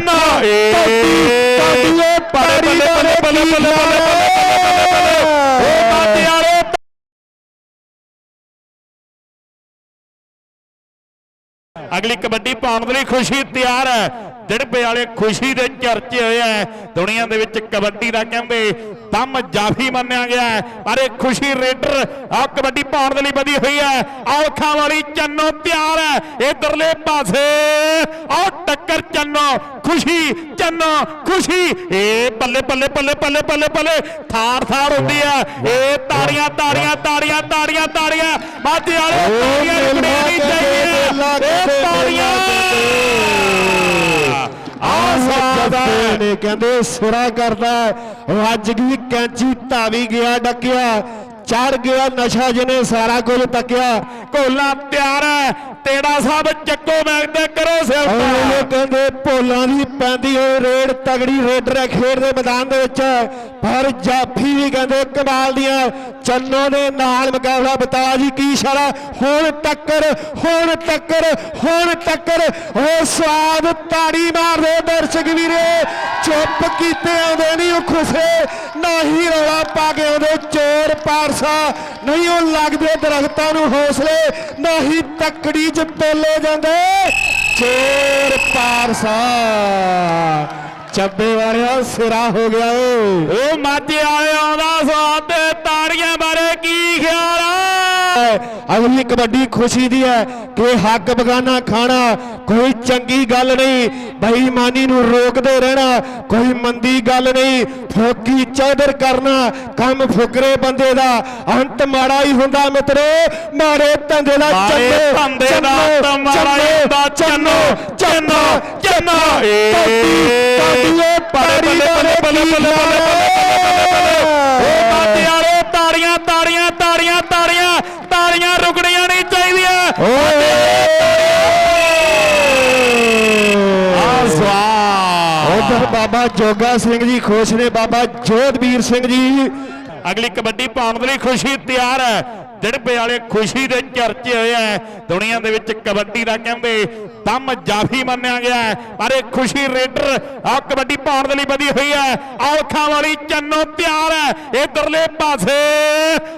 ਚੰਨਾ ਏ ਬੱਲੇ ਬੱਲੇ ਬੱਲੇ ਬੱਲੇ ਬੱਲੇ ਬੱਲੇ ਓ ਮਾਤੇ ਵਾਲੇ ਅਗਲੀ ਕਬੱਡੀ ਪਾਉਣ ਦੇ ਲਈ ਖੁਸ਼ੀ ਤਿਆਰ ਹੈ ਦਿੜਬੇ ਵਾਲੇ ਖੁਸ਼ੀ ਦੇ ਚਰਚੇ ਹੋਏ ਐ ਦੁਨੀਆ ਦੇ ਵਿੱਚ ਕਬੱਡੀ ਦਾ ਕਹਿੰਦੇ ਦਮ ਜਾਫੀ ਮੰਨਿਆ ਗਿਆ। ਪਰ ਇਹ ਖੁਸ਼ੀ ਰੇਡਰ ਆ ਕਬੱਡੀ ਪਾਉਣ ਦੇ ਲਈ ਵਧੀ ਹੋਈ ਹੈ। ਔਖਾਂ ਵਾਲੀ ਚੰਨੋ ਤਿਆਰ ਹੈ। ਇਧਰਲੇ ਪਾਸੇ ਆ ਟੱਕਰ ਚੰਨੋ ਖੁਸ਼ੀ ਚੰਨੋ ਖੁਸ਼ੀ। ਏ ਬੱਲੇ ਬੱਲੇ ਬੱਲੇ ਬੱਲੇ ਬੱਲੇ ਬੱਲੇ ਥਾਰ ਥਾਰ ਹੁੰਦੀ ਆ ਏ ਤਾੜੀਆਂ ਤਾੜੀਆਂ ਤਾੜੀਆਂ ਤਾੜੀਆਂ ਤਾੜੀਆਂ। ਮਾਝੇ ਵਾਲੇ ਤਾੜੀਆਂ ਨਹੀਂ ਚਾਹੀਦੀਆਂ। ਏ ਤਾੜੀਆਂ। ਨੇ ਕਹਿੰਦੇ, ਸਿਰਾ ਕਰਦਾ ਵੱਜ ਗਈ ਕੈਂਚੀ, ਧਾਵੀ ਗਿਆ, ਡੱਕਿਆ। ਚੜ ਗਿਆ ਨਸ਼ਾ ਜਿਹਨੇ ਸਾਰਾ ਕੁਝ ਤੱਕਿਆ। ਕੋਲਾ ਤਿਆਰ ਹੈ। ਤੇੜਾ ਸਾਹਿਬ ਚੱਕੋ ਮੈਗਦੇ ਕਰੋ ਉਹ ਸਿਫਤ ਕਹਿੰਦੇ ਭੋਲਾਂ ਦੀ ਪੈਂਦੀ ਹੋਈ ਰੇਡ ਤਗੜੀ ਰੇਡਰ ਹੈ ਖੇਡ ਦੇ ਮੈਦਾਨ ਦੇ ਵਿੱਚ ਪਰ ਜਾਫੀ ਵੀ ਕਹਿੰਦੇ ਕਮਾਲ ਦੀਆਂ ਚੰਨੋ ਦੇ ਨਾਲ ਮੁਕਾਬਲਾ ਬਤਾ ਜੀ ਕੀ ਇਸ਼ਾਰਾ? ਹੁਣ ਟੱਕਰ ਹੁਣ ਟੱਕਰ ਹੁਣ ਟੱਕਰ। ਉਹ ਸਵਾਦ ਤਾੜੀ ਮਾਰਦੇ ਦਰਸ਼ਕ ਵੀਰੇ। ਚੁੱਪ ਕੀਤੇ ਆਉਂਦੇ ਨਹੀਂ ਉਹ ਖੁਸੇ। ਨਾ ਹੀ ਰੌਲਾ ਪਾ ਕੇ ਆਉਂਦੇ ਚੋਰ ਪਾਰਸਾ। ਨਹੀਂ ਉਹ ਲੱਗਦੇ ਦਰਖਤਾਂ ਨੂੰ ਹੌਸਲੇ। ਨਾ ਹੀ ਤੱਕੜੀ ਚ ਪੇਲੇ ਜਾਂਦੇ ਚੋਰ ਪਾਰਸਾ। ਚੱਬੇ ਵਾਲਿਆ ਸਿਰਾ ਹੋ ਗਿਆ ਓਏ ਉਹ ਮਾਝੇ ਵਾਲੇ ਆਉਂਦਾ ਸਵਾਦ ਤੇ ਤਾੜੀਆਂ ਬਾਰੇ ਕੀ ਖਿਆਲ ਆ? ਅਗਲੀ ਕਬੱਡੀ ਖੁਸ਼ੀ ਦੀ ਹੈ ਕਿ ਹੱਕ ਬਗਾਨਾ ਖਾਣਾ ਕੋਈ ਚੰਗੀ ਗੱਲ ਨਹੀਂ। ਬੇਈਮਾਨੀ ਨੂੰ ਰੋਕਦੇ ਰਹਿਣਾ ਕੋਈ ਮੰਦੀ ਗੱਲ ਨਹੀਂ। ਫੋਕੀ ਚੌਧਰ ਕਰਨਾ ਕੰਮ ਫੁਕਰੇ ਬੰਦੇ ਦਾ। ਅੰਤ ਮਾੜਾ ਹੀ ਹੁੰਦਾ ਮਿੱਤਰੋ। ਮਾੜੇ ਧੰਦੇ ਦਾ ਚੰਨੋ, ਧੰਦੇ ਦਾ ਚੰਨੋ, ਹੀ ਹੁੰਦਾ। ਚੰਨੋ ਚੰਨੋ ਚੰਨੋ। ਏ। ਬੱਲੇ ਬੱਲੇ ਬੱਲੇ ਬੱਲੇ ਬੱਲੇ ਬੱਲੇ ਓ ਮਾਝੇ ਵਾਲੇ ਤਾੜੀਆਂ ਤਾੜੀਆਂ ਤਾੜੀਆਂ ਤਾੜੀਆਂ ਤਾੜੀਆਂ ਰੁਕਣੀਆਂ ਨਹੀਂ ਚਾਹੀਦੀਆਂ ਆ ਸਵਾਦ ਉਧਰ ਬਾਬਾ ਜੋਗਾ ਸਿੰਘ ਜੀ ਖੁਸ਼ ਨੇ ਬਾਬਾ ਜੋਧਵੀਰ ਸਿੰਘ ਜੀ ਅਗਲੀ ਕਬੱਡੀ ਪਾਉਣ ਦੇ ਲਈ ਖੁਸ਼ੀ ਤਿਆਰ ਹੈ ਦਿੜਬੇ ਵਾਲੇ ਖੁਸ਼ੀ ਦੇ ਚਰਚੇ ਹੋਏ ਐ ਦੁਨੀਆ ਦੇ ਵਿੱਚ ਕਬੱਡੀ ਦਾ ਕਹਿੰਦੇ ਦਮ ਜਾਫੀ ਮੰਨਿਆ ਗਿਆ ਪਰ ਇਹ ਖੁਸ਼ੀ ਰੇਡਰ ਆ ਕਬੱਡੀ ਪਾਉਣ ਦੇ ਲਈ ਵਧੀ ਹੋਈ ਹੈ। ਔਖਾਂ ਵਾਲੀ ਚੰਨੋ ਤਿਆਰ ਹੈ। ਇਧਰਲੇ ਪਾਸੇ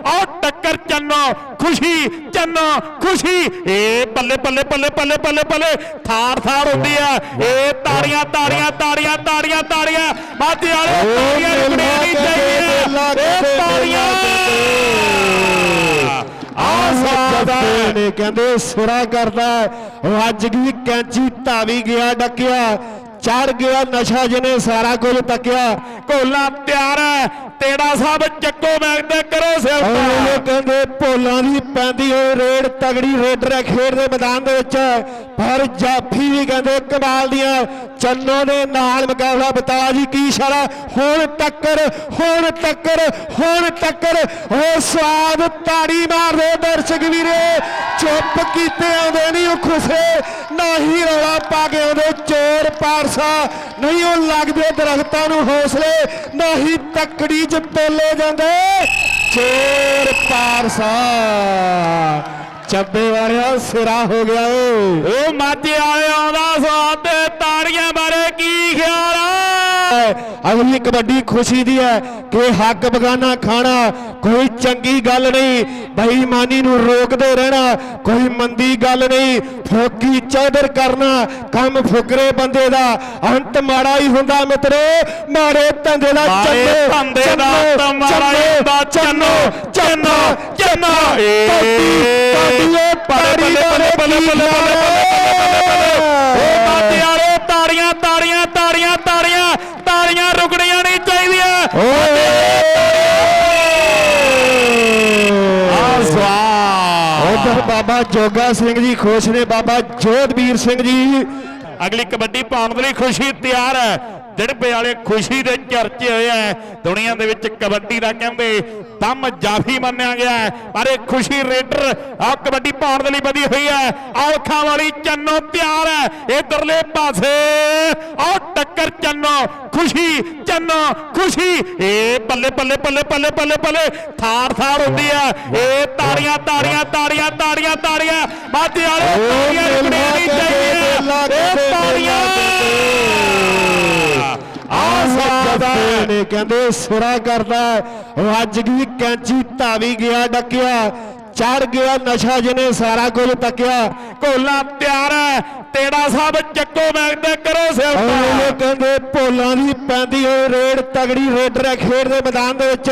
ਆ ਟੱਕਰ ਚੰਨੋ ਖੁਸ਼ੀ ਚੰਨੋ ਖੁਸ਼ੀ। ਏ ਬੱਲੇ ਬੱਲੇ ਬੱਲੇ ਬੱਲੇ ਬੱਲੇ ਬੱਲੇ ਥਾਰ ਥਾਰ ਹੁੰਦੀ ਆ। ਏ ਤਾੜੀਆਂ ਤਾੜੀਆਂ ਤਾੜੀਆਂ ਤਾੜੀਆਂ ਤਾੜੀਆਂ। ਮਾਝੇ ਵਾਲੇ ਤਾੜੀਆਂ ਨਹੀਂ ਚਾਹੀਦੀਆਂ। ਏ ਤਾੜੀਆਂ ਆਸਾਦਾ ਨੇ ਕਹਿੰਦੇ ਸਿਰਾ ਕਰਦਾ ਅੱਜ ਵੀ ਕੈਂਚੀ ਧਾਵੀ ਗਿਆ ਡੱਕਿਆ। ਚੜ ਗਿਆ ਨਸ਼ਾ ਜਿਹਨੇ ਸਾਰਾ ਕੁਝ ਤੱਕਿਆ। ਕੋਲਾ ਤਿਆਰ ਤੇੜਾ ਸਾਹਿਬ ਚੱਕੋ ਮੈਗਦੇ ਕਰੋ ਉਹ ਕਹਿੰਦੇ, ਭੋਲਾਂ ਦੀ ਪੈਂਦੀ ਹੋਈ ਰੇਡ ਤਗੜੀ ਰੇਡਰ ਹੈ ਖੇਡ ਦੇ ਮੈਦਾਨ ਦੇ ਵਿੱਚ ਪਰ ਜਾਫੀ ਵੀ ਕਹਿੰਦੇ ਕਮਾਲ ਦੀਆਂ ਚੰਨੋ ਦੇ ਨਾਲ ਮੁਕਾਬਲਾ ਬਤਾ ਜੀ, ਕੀ ਇਸ਼ਾਰਾ ਹੁਣ ਟੱਕਰ ਹੁਣ ਟੱਕਰ ਹੁਣ ਟੱਕਰ। ਉਹ ਸਵਾਦ ਤਾੜੀ ਮਾਰਦੇ ਦਰਸ਼ਕ ਵੀਰੇ। ਚੁੱਪ ਕੀਤੇ ਆਉਂਦੇ ਨਹੀਂ ਉਹ ਖੁਸੇ। ਨਾ ਰੌਲਾ ਪਾ ਕੇ ਆਉਂਦੇ ਚੋਰ ਪਾਰਸਾ ਨਹੀਂ, ਉਹ ਲੱਗਦੇ ਦਰਖਤਾਂ ਨੂੰ ਹੌਸਲੇ, ਨਾ ਹੀ ਤੱਕੜੀ ਚ ਪੇਲੇ ਜਾਂਦੇ। ਚੋਰ ਪਾਰਸਾ ਚੱਬੇ ਵਾਲਿਆ, ਸਿਰਾ ਹੋ ਗਿਆ ਓਏ ਉਹ ਮਾਝੇ ਵਾਲੇ ਆਉਂਦਾ ਸਵਾਦ ਤੇ ਤਾੜੀਆਂ ਬਾਰੇ ਕੀ ਖਿਆਲ ਆ ਅਗਲੀ ਕਬੱਡੀ ਖੁਸ਼ੀ ਦੀ ਹੈ ਕਿ ਹੱਕ ਬਗਾਨਾ ਖਾਣਾ ਕੋਈ ਚੰਗੀ ਗੱਲ ਨਹੀਂ। ਬੇਈਮਾਨੀ ਨੂੰ ਰੋਕਦੇ ਰਹਿਣਾ ਕੋਈ ਮੰਦੀ ਗੱਲ ਨਹੀਂ। ਫੋਕੀ ਚੌਧਰ ਕਰਨਾ ਕੰਮ ਫੁਕਰੇ ਬੰਦੇ ਦਾ। ਅੰਤ ਮਾੜਾ ਹੀ ਹੁੰਦਾ ਮਿੱਤਰੋ ਮਾੜੇ ਧੰਦੇ ਦਾ ਚੰਨੋ, ਧੰਦੇ ਦਾ ਚੰਨੋ, ਤਾਂ ਮਾਰਾ ਹੀ ਚੰਨੋ, ਹੁੰਦਾ ਚੰਨੋ ਚੰਨੋ ਚੰਨੋ ਏ ਕਾਡੀਏ ਬੱਲੇ ਬੱਲੇ ਬੱਲੇ ਬੱਲੇ ਬੱਲੇ ਬੱਲੇ ਬੱਲੇ ਓ ਮਾਝੇ ਵਾਲੇ ਤਾੜੀਆਂ ਤਾੜੀਆਂ ਤਾੜੀਆਂ ਤਾੜੀਆਂ ਤਾੜੀਆਂ ਰੁਕਣੀਆਂ ਨਹੀਂ ਚਾਹੀਦੀਆਂ ਆ ਸਵਾਦ ਉਧਰ ਬਾਬਾ ਜੋਗਾ ਸਿੰਘ ਜੀ ਖੁਸ਼ ਨੇ ਬਾਬਾ ਜੋਧਵੀਰ ਸਿੰਘ ਜੀ। ਅਗਲੀ ਕਬੱਡੀ ਪਾਉਣ ਦੇ ਲਈ ਖੁਸ਼ੀ ਤਿਆਰ ਹੈ। ਦਿੜਬੇ ਵਾਲੇ ਖੁਸ਼ੀ ਦੇ ਚਰਚੇ ਹੋਏ ਐ ਦੁਨੀਆ ਦੇ ਵਿੱਚ ਕਬੱਡੀ ਦਾ ਕਹਿੰਦੇ ਦਮ ਜਾਫੀ ਮੰਨਿਆ ਗਿਆ ਹੈ। ਪਰ ਇਹ ਖੁਸ਼ੀ ਰੇਡਰ ਆ ਕਬੱਡੀ ਪਾਉਣ ਦੇ ਲਈ ਵਧੀ ਹੋਈ ਹੈ। ਔਖਾਂ ਵਾਲੀ ਚੰਨੋ ਤਿਆਰ ਹੈ। ਇਧਰਲੇ ਪਾਸੇ ਆ ਟੱਕਰ ਚੰਨੋ ਖੁਸ਼ੀ ਚੰਨੋ ਖੁਸ਼ੀ। ਏ ਬੱਲੇ ਬੱਲੇ ਬੱਲੇ ਬੱਲੇ ਬੱਲੇ ਬੱਲੇ ਥਾਰ ਥਾਰ ਹੁੰਦੀ ਆ ਏ ਤਾੜੀਆਂ ਤਾੜੀਆਂ ਤਾੜੀਆਂ ਤਾੜੀਆਂ ਤਾੜੀਆਂ। ਮਾਝੇ ਵਾਲੇ ਤਾੜੀਆਂ ਨਹੀਂ ਚਾਹੀਦੀਆਂ। ਏ ਤਾੜੀਆਂ। ਕਹਿੰਦੇ ਸੁਰਾ ਕਰਦਾ ਵੱਜ ਗਈ ਕੈਂਚੀ ਧਾਵੀ ਗਿਆ ਡੱਕਿਆ। ਚੜ ਗਿਆ ਨਸ਼ਾ ਜਿਹਨੇ ਸਾਰਾ ਕੁਝ ਤੱਕਿਆ। ਕੋਲਾ ਤਿਆਰ ਹੈ ਤੇੜਾ ਸਾਹਿਬ ਚੱਕੋ ਮੈਗਦੇ ਕਰੋ ਉਹ ਸਿਫਤਾਂ ਕਹਿੰਦੇ ਭੋਲਾਂ ਦੀ ਪੈਂਦੀ ਹੋਈ ਰੇਡ ਤਗੜੀ ਰੇਡਰ ਹੈ ਖੇਡ ਦੇ ਮੈਦਾਨ ਦੇ ਵਿੱਚ।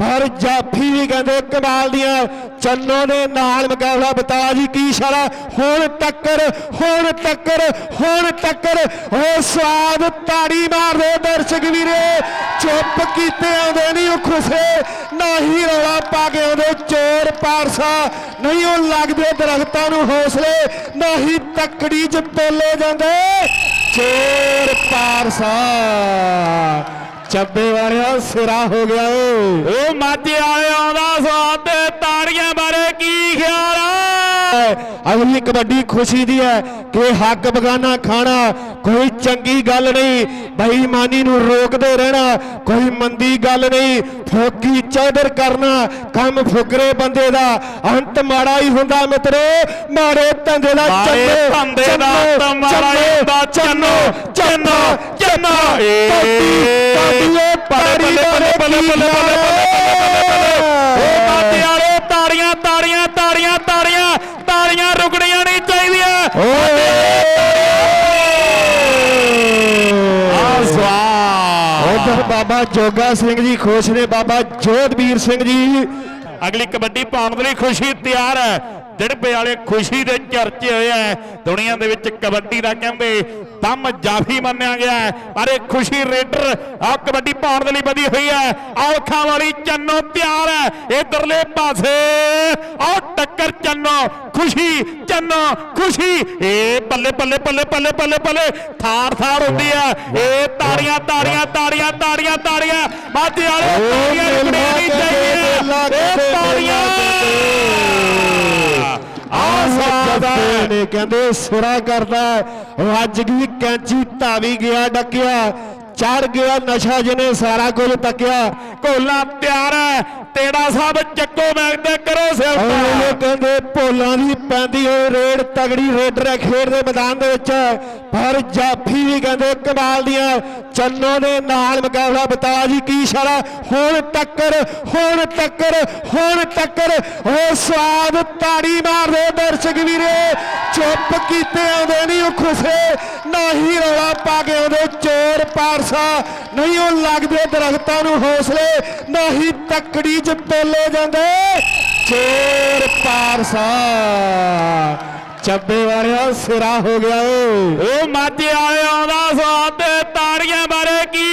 ਪਰ ਜਾਫੀ ਵੀ ਕਹਿੰਦੇ ਕਮਾਲ ਦੀਆਂ। ਚੰਨੋ ਦੇ ਨਾਲ ਮੁਕਾਬਲਾ ਬਤਾ ਜੀ ਕੀ ਇਸ਼ਾਰਾ ਹੁਣ ਟੱਕਰ ਹੁਣ ਟੱਕਰ ਹੁਣ ਟੱਕਰ। ਉਹ ਸਵਾਦ ਤਾੜੀ ਮਾਰਦੇ ਦਰਸ਼ਕ ਵੀਰੇ। ਚੁੱਪ ਕੀਤੇ ਆਉਂਦੇ ਨਹੀਂ ਉਹ ਖੁਸੇ। ਨਾ ਰੌਲਾ ਪਾ ਕੇ ਆਉਂਦੇ ਚੋਰ ਪਾਰਸਾ, ਨਹੀਂ ਉਹ ਲੱਗਦੇ ਦਰਖਤਾਂ ਨੂੰ ਹੌਸਲੇ, ਨਾ ਹੀ ਤੱਕੜੀ ਚ ਤੋਲੇ ਜਾਂਦੇ ਚੋਰ ਪਾਰਸਾ। ਚੱਬੇ ਵਾਲਿਆ, ਸਿਰਾ ਹੋ ਗਿਆ ਓਏ ਉਹ ਮਾਝੇ ਵਾਲੇ ਆਉਂਦਾ ਸਵਾਦ ਤੇ ਤਾੜੀਆਂ ਬਾਰੇ ਕੀ ਖਿਆਲ ਆ ਅਗਲੀ ਕਬੱਡੀ ਖੁਸ਼ੀ ਦੀ ਹੈ ਕਿ ਹੱਕ ਬਗਾਨਾ ਖਾਣਾ ਕੋਈ ਚੰਗੀ ਗੱਲ ਨਹੀਂ ਬੇਈਮਾਨੀ ਨੂੰ ਰੋਕਦੇ ਰਹਿਣਾ ਕੋਈ ਮੰਦੀ ਗੱਲ ਨਹੀਂ ਫੋਕੀ ਚੌਧਰ ਕਰਨਾ ਕੰਮ ਫੁਕਰੇ ਬੰਦੇ ਦਾ ਅੰਤ ਮਾੜਾ ਹੀ ਹੁੰਦਾ ਮਿੱਤਰੋ ਮਾੜੇ ਧੰਦੇ ਦਾ ਚੰਨੋ, ਧੰਦੇ ਦਾ ਚੰਨੋ, ਅੰਤ ਮਾੜਾ ਹੀ ਹੁੰਦਾ, ਚੰਨੋ, ਚੰਨੋ, ਚੰਨੋ। ਏ, ਕਾਡੀਏ ਬੱਲੇ, ਬੱਲੇ, ਬੱਲੇ, ਬੱਲੇ, ਬੱਲੇ, ਬੱਲੇ, ਬੱਲੇ, ਉਹ ਮਾਝੇ ਵਾਲੇ ਤਾੜੀਆਂ ਤਾੜੀਆਂ ਤਾੜੀਆਂ ਤਾੜੀਆਂ ਤਾੜੀਆਂ ਰੁਕਣੀਆਂ ਨਹੀਂ ਚਾਹੀਦੀਆਂ ਆ ਉਧਰ ਬਾਬਾ ਜੋਗਾ ਸਿੰਘ ਜੀ ਖੁਸ਼ ਨੇ ਬਾਬਾ ਜੋਧਵੀਰ ਸਿੰਘ ਜੀ। ਅਗਲੀ ਕਬੱਡੀ ਲਈ ਖੁਸ਼ੀ ਤਿਆਰ ਹੈ। ਦਿੜਬੇ ਵਾਲੇ ਖੁਸ਼ੀ ਦੇ ਚਰਚੇ ਹੋਏ ਹੈ। ਦੁਨੀਆ ਦੇ ਵਿੱਚ ਕਬੱਡੀ ਦਾ ਕਹਿੰਦੇ ਦਮ ਜਾਫੀ ਮੰਨਿਆ ਗਿਆ ਪਰ ਇਹ ਖੁਸ਼ੀ ਰੇਡਰ ਆ ਕਬੱਡੀ ਪਾਉਣ ਦੇ ਲਈ ਵਧੀ ਹੋਈ ਹੈ। ਔਖਾਂ ਵਾਲੀ ਚੰਨੋ ਤਿਆਰ ਹੈ। ਇਧਰਲੇ ਪਾਸੇ ਆ ਟੱਕਰ ਚੰਨੋ ਖੁਸ਼ੀ ਚੰਨੋ ਖੁਸ਼ੀ ਏ ਬੱਲੇ ਬੱਲੇ ਬੱਲੇ ਬੱਲੇ ਬੱਲੇ ਬੱਲੇ ਥਾਰ ਥਾਰ ਹੁੰਦੀ ਆ ਏ ਤਾੜੀਆਂ ਤਾੜੀਆਂ ਤਾੜੀਆਂ ਤਾੜੀਆਂ ਤਾੜੀਆਂ ਮਾਝੇ ਵਾਲੇ ਤਾੜੀਆਂ ਰੁਕਣੀਆਂ ਨਹੀਂ ਚਾਹੀਦੀਆਂ ਏ ਤਾੜੀਆਂ ਆ ਸਾਦਾ ਨੇ ਕਹਿੰਦੇ ਸਿਰਾ ਕਰਦਾ ਵੱਜ ਗਈ ਕੈਂਚੀ ਧਾਵੀ ਗਿਆ ਡੱਕਿਆ ਚੜ ਗਿਆ ਨਸ਼ਾ ਜਿਹਨੇ ਸਾਰਾ ਕੁਝ ਤੱਕਿਆ ਕੋਲਾ ਤਿਆਰ ਹੈ ਤੇੜਾ ਸਾਹਿਬ ਚੱਕੋ ਮੈਗਦੇ ਕਰੋ ਉਹ ਕਹਿੰਦੇ ਭੋਲਾਂ ਦੀ ਪੈਂਦੀ ਹੋਈ ਰੇਡ ਤਗੜੀ ਰੇਡਰ ਹੈ ਖੇਡ ਦੇ ਮੈਦਾਨ ਦੇ ਵਿੱਚ। ਪਰ ਜਾਫੀ ਵੀ ਕਹਿੰਦੇ ਕਮਾਲ ਦੀਆਂ। ਚੰਨੋ ਦੇ ਨਾਲ ਮੁਕਾਬਲਾ ਬਤਾ ਜੀ ਕੀ ਇਸ਼ਾਰਾ। ਹੁਣ ਟੱਕਰ ਹੁਣ ਟੱਕਰ ਹੁਣ ਟੱਕਰ। ਉਹ ਸਵਾਦ ਤਾੜੀ ਮਾਰਦੇ ਦਰਸ਼ਕ ਵੀਰੇ। ਚੁੱਪ ਕੀਤੇ ਆਉਂਦੇ ਨਹੀਂ ਉਹ ਖੁਸੇ। ਨਾ ਹੀ ਰੌਲਾ ਪਾ ਕੇ ਆਉਂਦੇ ਚੋਰ ਪਾਰਸਾ। ਨਹੀਂ ਉਹ ਲੱਗਦੇ ਦਰਖਤਾਂ ਨੂੰ ਹੌਸਲੇ। ਨਾ ਹੀ ਤੱਕੜੀ ਚ ਤੋਲੇ ਜਾਂਦੇ। ਚੋਰ ਪਾਰਸਾ। ਚੱਬੇ ਵਾਲਿਆ ਸਿਰਾ ਹੋ ਗਿਆ ਓਏ ਉਹ ਮਾਝੇ ਵਾਲੇ ਆਉਂਦਾ ਸਵਾਦ ਤਾੜੀਆਂ ਬਾਰੇ ਕੀ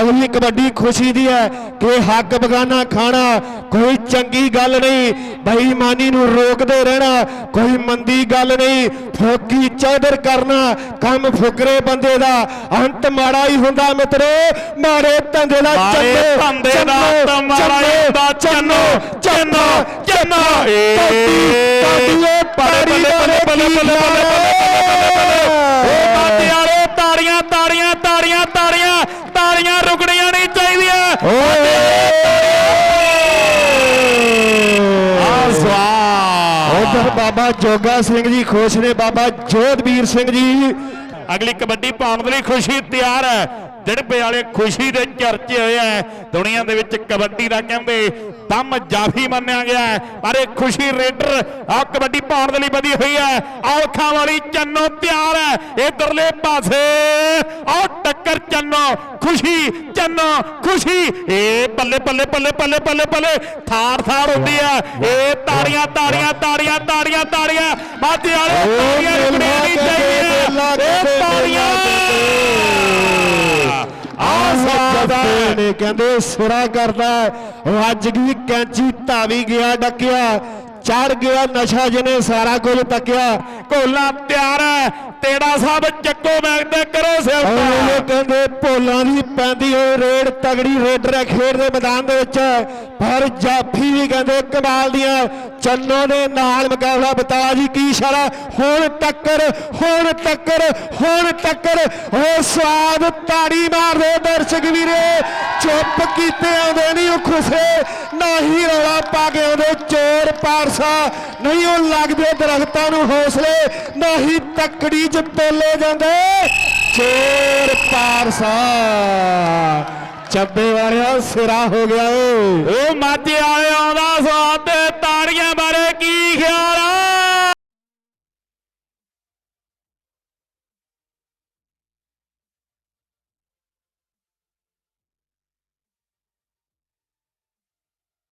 ਅਗਲੀ ਕਬੱਡੀ ਖੁਸ਼ੀ ਦੀ ਹੈ ਕਿ ਹੱਕ ਬਗਾਨਾ ਖਾਣਾ ਕੋਈ ਚੰਗੀ ਗੱਲ ਨਹੀਂ। ਬੇਈਮਾਨੀ ਨੂੰ ਰੋਕਦੇ ਰਹਿਣਾ ਕੋਈ ਮੰਦੀ ਗੱਲ ਨਹੀਂ। ਫੋਕੀ ਚੌਧਰ ਕਰਨਾ ਕੰਮ ਫੁਕਰੇ ਬੰਦੇ ਦਾ। ਅੰਤ ਮਾੜਾ ਹੀ ਹੁੰਦਾ ਮਿੱਤਰੋ। ਮਾੜੇ ਧੰਦੇ ਦਾ ਚੰਨੋ, ਧੰਦੇ ਦਾ ਚੰਨੋ, ਅੰਤ ਮਾੜਾ ਹੀ ਹੁੰਦਾ, ਚੰਨੋ, ਚੰਨੋ, ਚੰਨੋ। ਏ, ਬਾਬਾ ਜੋਗਾ ਸਿੰਘ ਜੀ ਖੁਸ਼ ਨੇ ਬਾਬਾ ਜੋਧਵੀਰ ਸਿੰਘ ਜੀ। ਅਗਲੀ ਕਬੱਡੀ ਪਾਉਣ ਦੇ ਲਈ ਖੁਸ਼ੀ ਤਿਆਰ ਹੈ। ਦਿੜਬੇ ਵਾਲੇ ਖੁਸ਼ੀ ਦੇ ਚਰਚੇ ਹੋਏ ਹੈ ਦੁਨੀਆ ਦੇ ਵਿੱਚ ਕਬੱਡੀ ਦਾ ਕਹਿੰਦੇ ਦਮ ਜਾਫੀ ਮੰਨਿਆ ਗਿਆ ਪਰ ਇਹ ਖੁਸ਼ੀ ਰੇਡਰ ਆ ਕਬੱਡੀ ਪਾਉਣ ਦੇ ਲਈ ਵਧੀ ਹੋਈ ਹੈ। ਔਖਾਂ ਵਾਲੀ ਚੰਨੋ ਤਿਆਰ ਹੈ। ਇਧਰਲੇ ਪਾਸੇ ਆ ਟੱਕਰ ਚੰਨੋ, ਖੁਸ਼ੀ ਚੰਨੋ, ਖੁਸ਼ੀ। ਏ ਬੱਲੇ ਬੱਲੇ ਬੱਲੇ ਬੱਲੇ ਬੱਲੇ ਬੱਲੇ ਥਾਰ ਥਾਰ ਹੁੰਦੀ ਆ। ਏ ਤਾੜੀਆਂ ਤਾੜੀਆਂ ਤਾੜੀਆਂ ਤਾੜੀਆਂ ਤਾੜੀਆਂ। ਮਾਝੇ ਵਾਲੇ ਤਾੜੀਆਂ ਰੁਕਣੀਆਂ ਨਹੀਂ ਚਾਹੀਦੀਆਂ। ਏ ਤਾੜੀਆਂ। ਆ ਸਾਦਾ ਨੇ ਕਹਿੰਦੇ ਸਿਰਾ ਕਰਦਾ ਵੱਜ ਗਈ ਕੈਂਚੀ ਧਾਵੀ ਗਿਆ ਡੱਕਿਆ। ਚੜ ਗਿਆ ਨਸ਼ਾ ਜਿਹਨੇ ਸਾਰਾ ਕੁਝ ਤੱਕਿਆ। ਕੋਲਾ ਤਿਆਰ ਹੈ। ਤੇੜਾ ਸਾਹਿਬ ਚੱਕੋ ਮੈਗਦੇ ਕਰੋ ਉਹ ਸਿਫਤਾਂ ਕਹਿੰਦੇ ਭੋਲਾਂ ਦੀ ਪੈਂਦੀ ਹੋਈ ਰੇਡ ਤਗੜੀ ਰੇਡਰ ਹੈ ਖੇਡ ਦੇ ਮੈਦਾਨ ਦੇ ਵਿੱਚ ਪਰ ਜਾਫੀ ਵੀ ਕਹਿੰਦੇ ਕਮਾਲ ਦੀਆਂ ਚੰਨੋ ਦੇ ਨਾਲ ਮੁਕਾਬਲਾ ਬਤਾ ਜੀ ਕੀ ਇਸ਼ਾਰਾ ਹੁਣ ਟੱਕਰ ਹੁਣ ਟੱਕਰ ਹੁਣ ਟੱਕਰ। ਉਹ ਸਵਾਦ ਤਾੜੀ ਮਾਰਦੇ ਦਰਸ਼ਕ ਵੀਰੇ। ਚੁੱਪ ਕੀਤੇ ਆਉਂਦੇ ਨਹੀਂ ਉਹ ਖੁਸੇ। ਨਾ ਰੌਲਾ ਪਾ ਕੇ ਆਉਂਦੇ ਚੋਰ ਪਾਰਸਾ ਨਹੀਂ, ਉਹ ਲੱਗਦੇ ਦਰਖਤਾਂ ਨੂੰ ਹੌਸਲੇ, ਨਾ ਹੀ ਤੱਕੜੀ ਚ ਤੋਲੇ ਜਾਂਦੇ। ਚੋਰ ਪਾਰਸਾ ਚੱਬੇ ਵਾਲਿਆ, ਸਿਰਾ ਹੋ ਗਿਆ ਏ। ਉਹ ਮਾਝੇ ਵਾਲੇ ਆਉਂਦਾ ਸਵਾਦ ਤੇ ਤਾੜੀਆਂ ਬਾਰੇ ਕੀ ਖਿਆਲ ਆ?